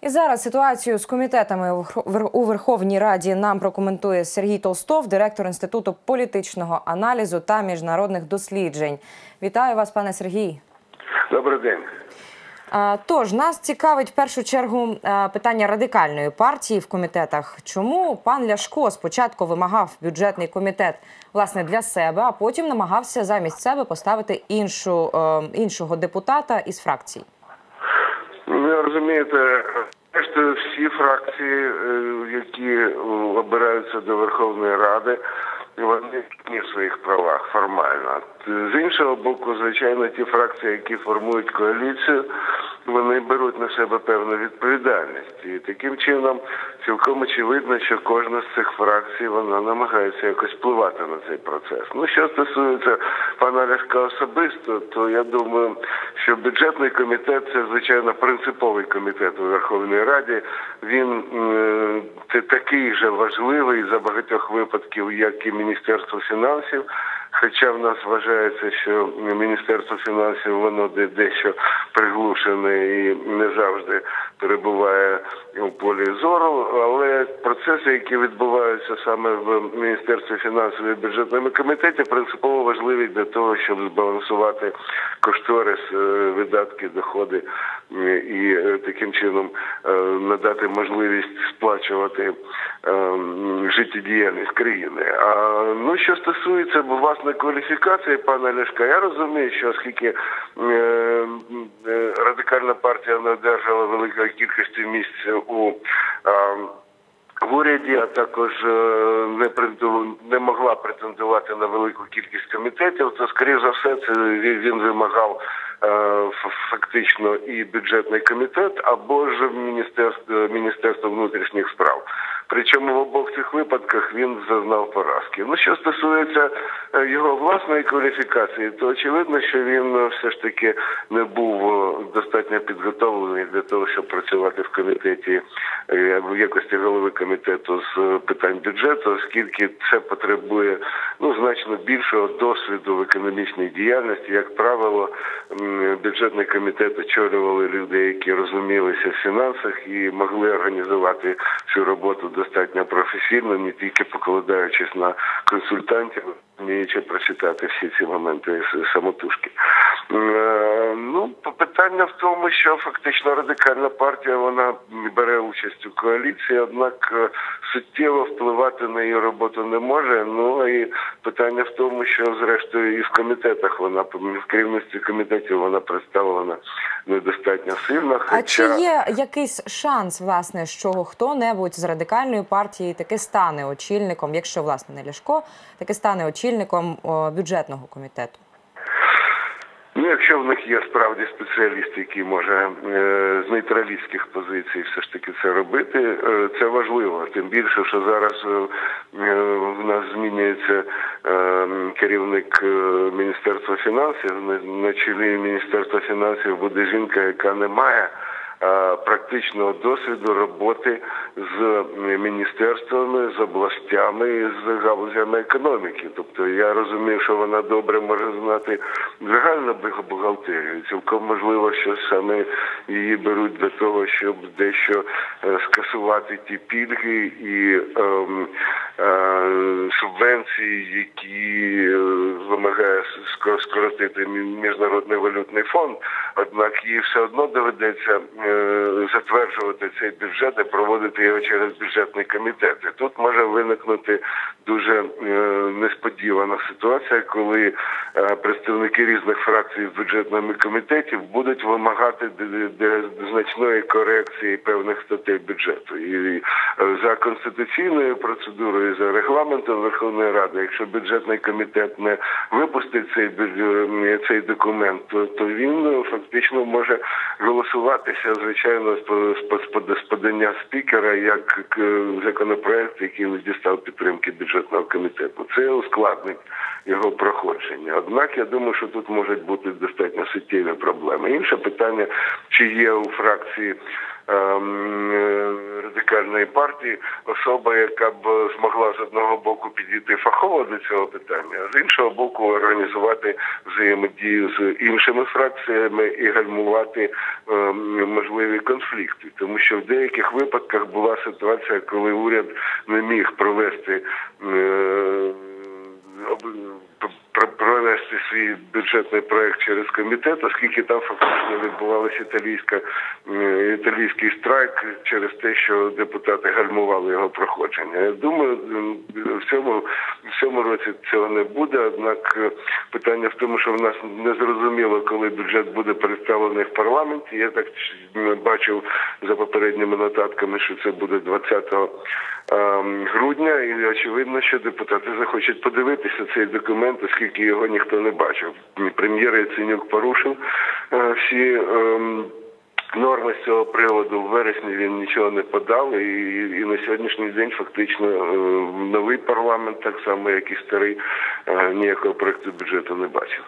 І зараз ситуацію з комітетами у Вер- Верховній Раді нам прокоментує Сергій Толстов, директор Інституту політичного аналізу та міжнародних досліджень. Вітаю вас, пане Сергій. Добрий день. Тож нас цікавить в першу чергу питання радикальної партії в комітетах. Чому пан Ляшко спочатку вимагав бюджетний комітет власне для себе, а потім намагався замість себе поставити іншу, е, іншого депутата із фракції? Розумієте, решта всі фракції, е, які обираються до Верховної Ради, вони в своїх правах формально. З іншого боку, звичайно, ті фракції, які формують коаліцію, вони беруть на себе певну відповідальність. І таким чином цілком очевидно, що кожна з цих фракцій вона намагається якось впливати на цей процес. Ну що стосується пана Ляшка особисто, то я думаю, що бюджетний комітет це звичайно принциповий комітет у Верховній Раді. Він е, це такий же важливий за багатьох випадків, як і Міністерство фінансів. Хоча в нас вважається, що Міністерство фінансів воно дещо приглушене і не завжди перебуває у полі зору, але процеси, які відбуваються саме в Міністерстві фінансів і бюджетному комітеті, принципово важливі для того, щоб збалансувати кошторис, е, видатки, доходи і е, таким чином е, надати можливість сплачувати е, життєдіяльність країни. А ну що стосується власне кваліфікації пана Ляшка, я розумію, що оскільки е, е, радикальна партія не одержала великої кількості місць у в уряді, а також е, не претенду- не могла претендувати на велику кількість комітетів, то скоріш за все це він вимагав фактично і бюджетний комітет або ж міністерство міністерство внутрішніх справ. Причому в обох цих випадках він зазнав поразки. Ну що стосується е, його власної кваліфікації, то очевидно, що він е, все ж таки не був е, достатньо підготовлений для того, щоб працювати в комітеті е, в якості голови комітету з питань бюджету, оскільки це потребує ну значно більшого досвіду в економічній діяльності. Як правило, бюджетний комітет очолювали люди, які розумілися в фінансах і могли організувати цю роботу достатньо професійно, не тільки покладаючись на консультантів, вміючи прочитати всі ці моменти самотужки. Е, Ну, питання в тому, що фактично радикальна партія вона бере участь у коаліції, однак е, суттєво впливати на її роботу не може. Ну і питання в тому, що зрештою і в комітетах вона в керівництві комітетів вона представлена недостатньо сильно. Хоча... А чи є якийсь шанс, власне, що хто-небудь з радикальної партії таки стане очільником, якщо власне не Ляшко, таки стане очільником бюджетного комітету? Ну, якщо в них є справді спеціаліст, який може е, з нейтралістських позицій все ж таки це робити, е, це важливо. Тим більше, що зараз е, в нас змінюється керівник міністерства фінансів. На, на чолі міністерства фінансів буде жінка, яка не має. Е, Практичного досвіду роботи з міністерствами, з областями і з галузями економіки. Тобто я розумію, що вона добре може знати загальну бухгалтерію. Цілком можливо, що саме її беруть для того, щоб дещо е, скасувати ті пільги і ем, е, субвенції, які вимагає ск- скоротити Мі- міжнародний валютний фонд. Однак їй все одно доведеться е, затверджувати цей бюджет і проводити його через бюджетний комітет. І тут може виникнути дуже е, несподівана ситуація, коли е, представники різних фракцій в бюджетному комітеті будуть вимагати значної корекції певних статей бюджету. І за конституційною процедурою, за регламентом Верховної Ради, якщо бюджетний комітет не випустить цей бюджет- цей документ, то, то він е, фактично може голосуватися, звичайно, з подання спікера як е, законопроект, який дістав підтримки бюджетного комітету. Це ускладнить його проходження. Однак я думаю, що тут можуть бути достатньо суттєві проблеми. Інше питання, чи є у фракції е, радикальної партії особа, яка б змогла з одного боку підійти фахово до цього питання, а з іншого боку організувати взаємодію з іншими фракціями і гальмувати ем, можливі конфлікти, тому що в деяких випадках була ситуація, коли уряд не міг провести. Провести свій бюджетний проект через комітет, оскільки там фактично відбувалася італійська італійський страйк через те, що депутати гальмували його проходження. Я думаю, в цьому в цьому році цього не буде. Однак е, питання в тому, що в нас не зрозуміло, коли бюджет буде представлений в парламенті. Я так бачив за попередніми нотатками, що це буде 20 ем, грудня, і очевидно, що депутати захочуть подивитися цей документ, оскільки його ніхто не бачив. Прем'єр Яценюк порушив е, всі. ем, Норми з цього приводу в вересні він нічого не подав, і, і на сьогоднішній день фактично е, новий парламент, так само як і старий, е, ніякого проекту бюджету не бачив.